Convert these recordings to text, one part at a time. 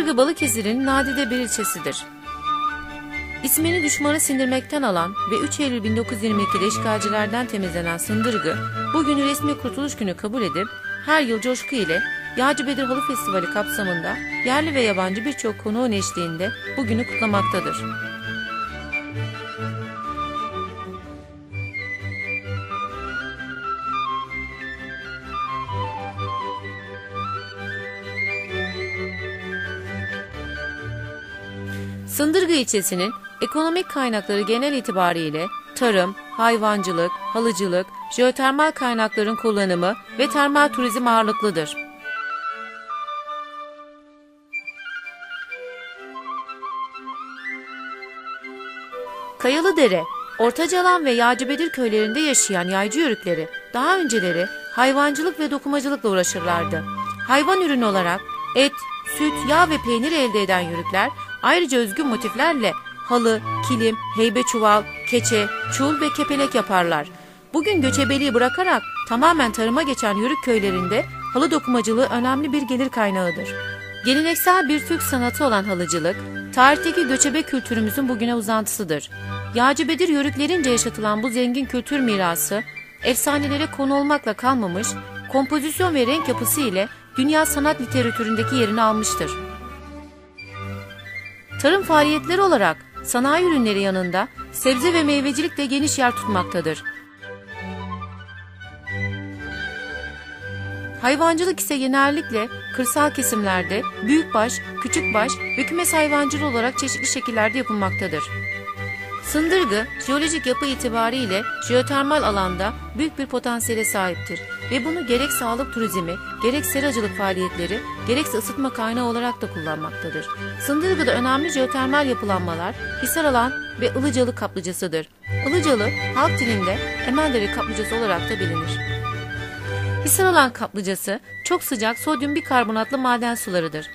Balıkesir'in nadide bir ilçesidir. İsmini düşmanı sindirmekten alan ve 3 Eylül 1922'de işgalcilerden temizlenen Sındırgı, bugünü resmi kurtuluş günü kabul edip her yıl coşku ile Yağcı Bedir Halı Festivali kapsamında yerli ve yabancı birçok konuğun eşliğinde bugünü kutlamaktadır. Sındırgı ilçesinin ekonomik kaynakları genel itibariyle tarım, hayvancılık, halıcılık, jeotermal kaynakların kullanımı ve termal turizm ağırlıklıdır. Kayalıdere, Ortacalan ve Yağcıbedir köylerinde yaşayan yaycı yörükleri daha önceleri hayvancılık ve dokumacılıkla uğraşırlardı. Hayvan ürünü olarak et, süt, yağ ve peynir elde eden yörükler ayrıca özgün motiflerle halı, kilim, heybe çuval, keçe, çul ve kepelek yaparlar. Bugün göçebeliği bırakarak tamamen tarıma geçen yörük köylerinde halı dokumacılığı önemli bir gelir kaynağıdır. Geleneksel bir Türk sanatı olan halıcılık, tarihteki göçebe kültürümüzün bugüne uzantısıdır. Yağcı Bedir yörüklerince yaşatılan bu zengin kültür mirası, efsanelere konu olmakla kalmamış, kompozisyon ve renk yapısı ile dünya sanat literatüründeki yerini almıştır. Tarım faaliyetleri olarak sanayi ürünleri yanında sebze ve meyvecilik de geniş yer tutmaktadır. Hayvancılık ise genellikle kırsal kesimlerde büyükbaş, küçükbaş ve kümes hayvancılığı olarak çeşitli şekillerde yapılmaktadır. Sındırgı, jeolojik yapı itibariyle jeotermal alanda büyük bir potansiyele sahiptir ve bunu gerek sağlık turizmi, gerek seracılık faaliyetleri, gerekse ısıtma kaynağı olarak da kullanmaktadır. Sındırgı'da önemli jeotermal yapılanmalar Hisaralan ve Ilıcalı kaplıcasıdır. Ilıcalı, halk dilinde Emeldere kaplıcası olarak da bilinir. Hisaralan kaplıcası çok sıcak sodyum bikarbonatlı maden sularıdır.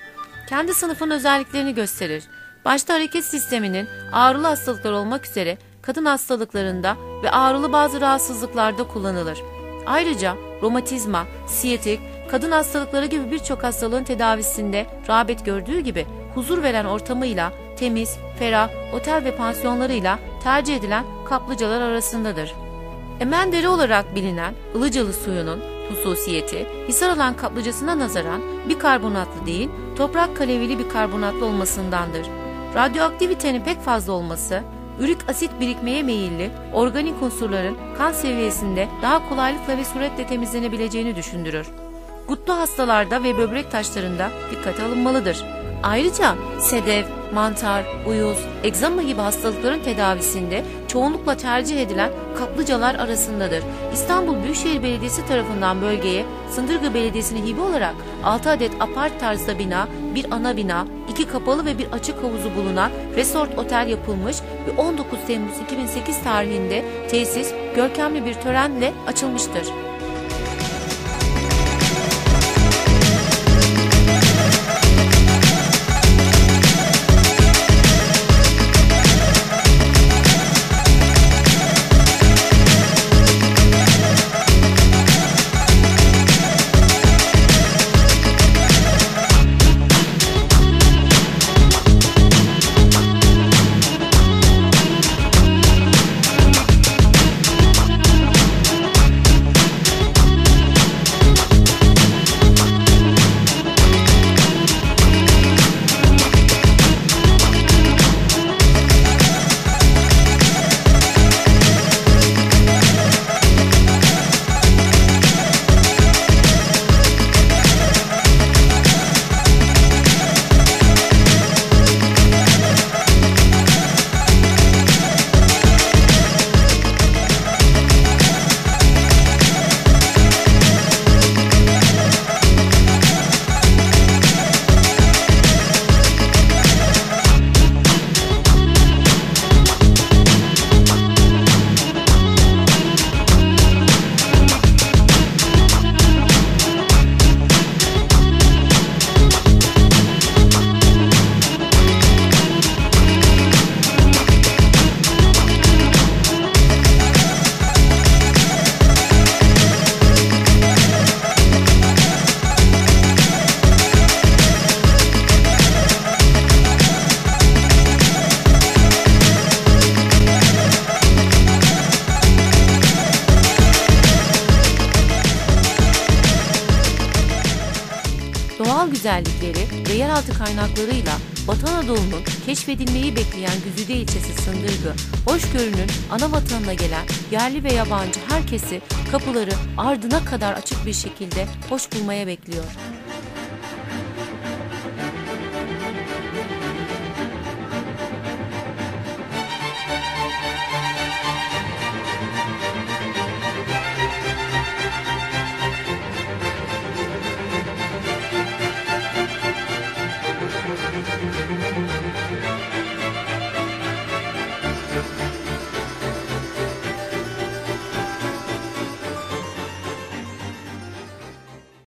Kendi sınıfın özelliklerini gösterir. Başta hareket sisteminin ağrılı hastalıklar olmak üzere kadın hastalıklarında ve ağrılı bazı rahatsızlıklarda kullanılır. Ayrıca romatizma, siyetik, kadın hastalıkları gibi birçok hastalığın tedavisinde rağbet gördüğü gibi huzur veren ortamıyla temiz, ferah, otel ve pansiyonlarıyla tercih edilen kaplıcalar arasındadır. Emendere olarak bilinen ılıcalı suyunun hususiyeti Hisaralan kaplıcasına nazaran bir karbonatlı değil, toprak kalevili bir karbonatlı olmasındandır. Radyoaktivitenin pek fazla olması, ürik asit birikmeye meyilli organik unsurların kan seviyesinde daha kolaylıkla ve suretle temizlenebileceğini düşündürür. Gutlu hastalarda ve böbrek taşlarında dikkate alınmalıdır. Ayrıca sedef, mantar, uyuz, egzama gibi hastalıkların tedavisinde çoğunlukla tercih edilen kaplıcalar arasındadır. İstanbul Büyükşehir Belediyesi tarafından bölgeye Sındırgı Belediyesi'ne hibe olarak 6 adet apart tarzda bina, bir ana bina, iki kapalı ve bir açık havuzu bulunan resort otel yapılmış ve 19 Temmuz 2008 tarihinde tesis görkemli bir törenle açılmıştır. Teknolojileri ve yeraltı kaynaklarıyla Batı Anadolu'nun keşfedilmeyi bekleyen Güzide ilçesi Sındırgı, hoşgörünün ana vatanına gelen yerli ve yabancı herkesi kapıları ardına kadar açık bir şekilde hoş bulmaya bekliyor.